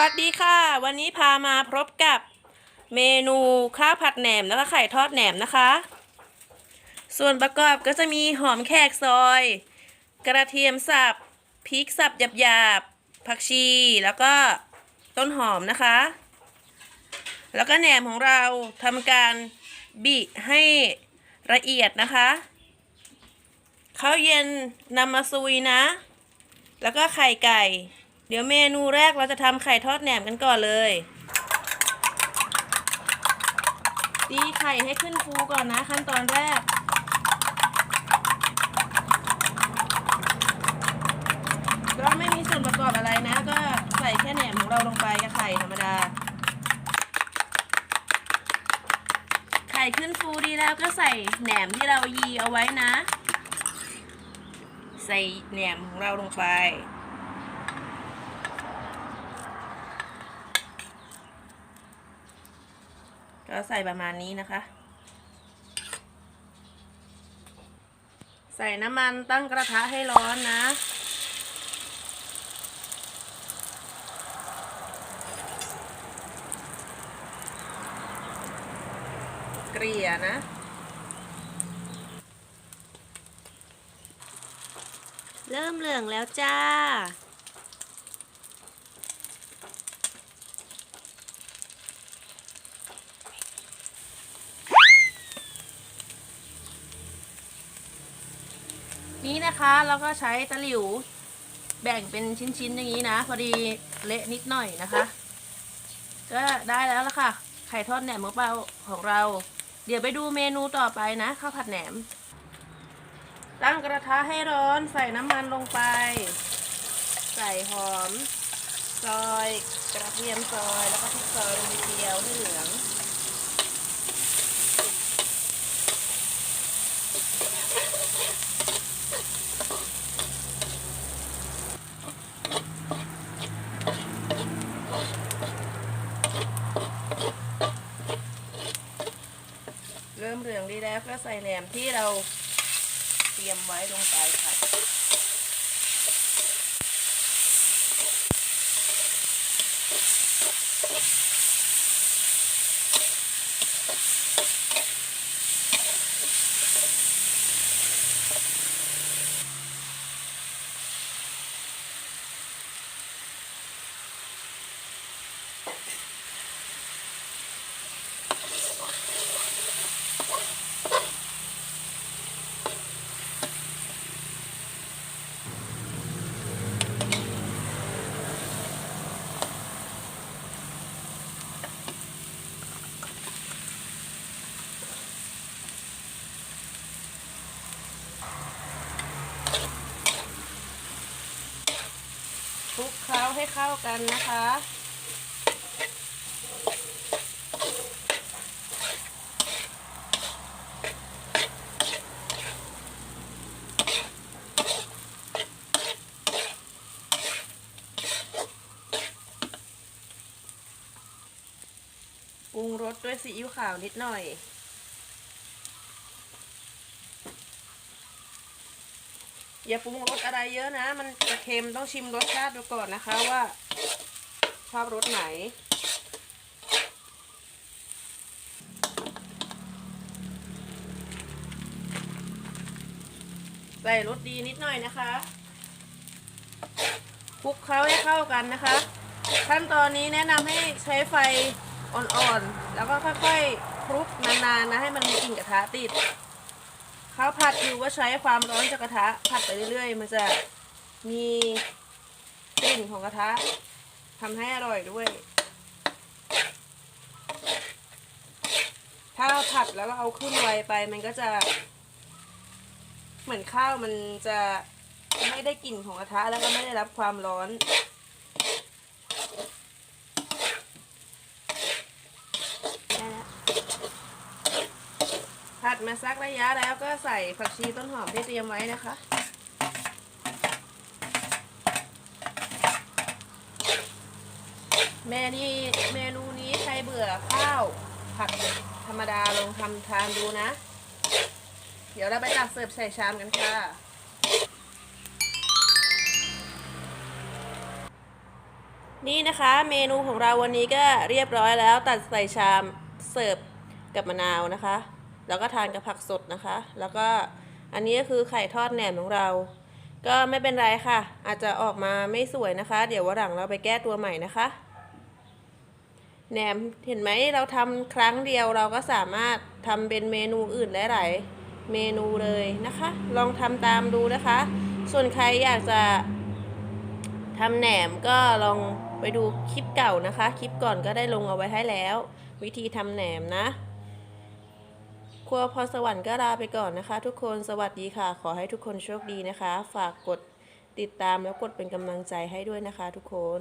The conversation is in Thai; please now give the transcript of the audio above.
วัสดีค่ะ วันนี้พามาพบกับเมนูข้าวผัดแหนมแล้วก็ไข่ทอดแหนมนะคะ ส่วนประกอบก็จะมีหอมแขกซอย กระเทียมสับพริกสับหยาบๆผักชี แล้วก็ต้นหอมนะคะ แล้วก็แหนมของเราทำการบิให้ละเอียดนะคะข้าวเย็นนำมาซุยนะ แล้วก็ไข่ไก่ เดี๋ยวเมนูแรกเราจะทำไข่ทอดแหนมกันก่อนเลยตีไข่ให้ขึ้นฟูก่อนนะขั้นตอนแรก ก็ไม่มีส่วนประกอบอะไรนะ ก็ใส่แค่แหนมของเราลงไปกับไข่ธรรมดา ไข่ขึ้นฟูดีแล้วก็ใส่แหนมที่เรายีเอาไว้นะ ใส่แหนมของเราลงไป ก็ใส่ประมาณนี้นะคะ ใส่น้ำมันตั้งกระทะให้ร้อนนะ เกลี่ยนะเริ่มเหลืองแล้วจ้า นี้นะคะเราก็ใช้ตะหลิว แบ่งเป็นชิ้นๆอย่างนี้นะ พอดีเละนิดหน่อยนะคะ ก็ได้แล้วละค่ะ ไข่ทอดแหนมหมูเป่าของเรา เดี๋ยวไปดูเมนูต่อไปนะข้าวผัดแหนม ตั้งกระทะให้ร้อนใส่น้ำมันลงไป ใส่หอม ซอย กระเทียมซอยแล้วก็พริกซอยลงไปเจียวให้เหลือง เริ่มเหลืองดีแล้วก็ใส่แหนมที่เราเตรียมไว้ลงไป ให้เข้ากันนะคะ ปรุงรสด้วยซีอิ๊วขาวนิดหน่อย อย่าปรุงรสอะไรเยอะนะ มันจะเค็มต้องชิมรสชาติดูก่อนนะคะว่า ชอบรสไหน ใส่รสดีนิดหน่อยนะคะคลุกเคล้าให้เข้ากันนะคะ ขั้นตอนนี้แนะนำให้ใช้ไฟอ่อนๆ แล้วก็ค่อยๆคลุกนานๆนะให้มันมีกลิ่นกระทะติด ข้าวผัดอยู่ก็ใช้ความร้อนจากกระทะผัดไปเรื่อยๆ มันจะมีกลิ่นของกระทะทำให้อร่อยด้วย ถ้าผัดแล้วก็เอาขึ้นไวไปมันก็จะ เหมือนข้าวมันจะไม่ได้กลิ่นของกระทะแล้วก็ไม่ได้รับความร้อน ได้แล้ว ผั ดมาสักระยะแล้วก็ใส่ผักชีต้นหอมที่เตรียมไว้นะคะ เมนี่เมนูนี้ใครเบื่อข้าวผัดธรรมดาลองทำทานดูนะ เดี๋ยวเราไปตักเสิร์ฟใส่ชามกันค่ะนี่นะคะเมนูของเราวันนี้ก็เรียบร้อยแล้วตัดใส่ชามเสิร์ฟกับมะนาวนะคะ แล้วก็ทานกับผักสดนะคะ แล้วก็อันนี้ก็คือไข่ทอดแหนมของเรา ก็ไม่เป็นไรค่ะ อาจจะออกมาไม่สวยนะคะ เดี๋ยววันหลังเราไปแก้ตัวใหม่นะคะแหนมเห็นไหมเราทำครั้งเดียวเราก็สามารถทำเป็นเมนูอื่นได้หลายเมนูเลยนะคะ ลองทำตามดูนะคะ ส่วนใครอยากจะทำแหนมก็ลองไปดูคลิปเก่านะคะ คลิปก่อนก็ได้ลงเอาไว้ให้แล้ว วิธีทำแหนมนะ ครัวพรสวรรค์ก็ลาไปก่อนนะคะ ทุกคนสวัสดีค่ะ ขอให้ทุกคนโชคดีนะคะ ฝากกดติดตามแล้วกดเป็นกำลังใจให้ด้วยนะคะ ทุกคน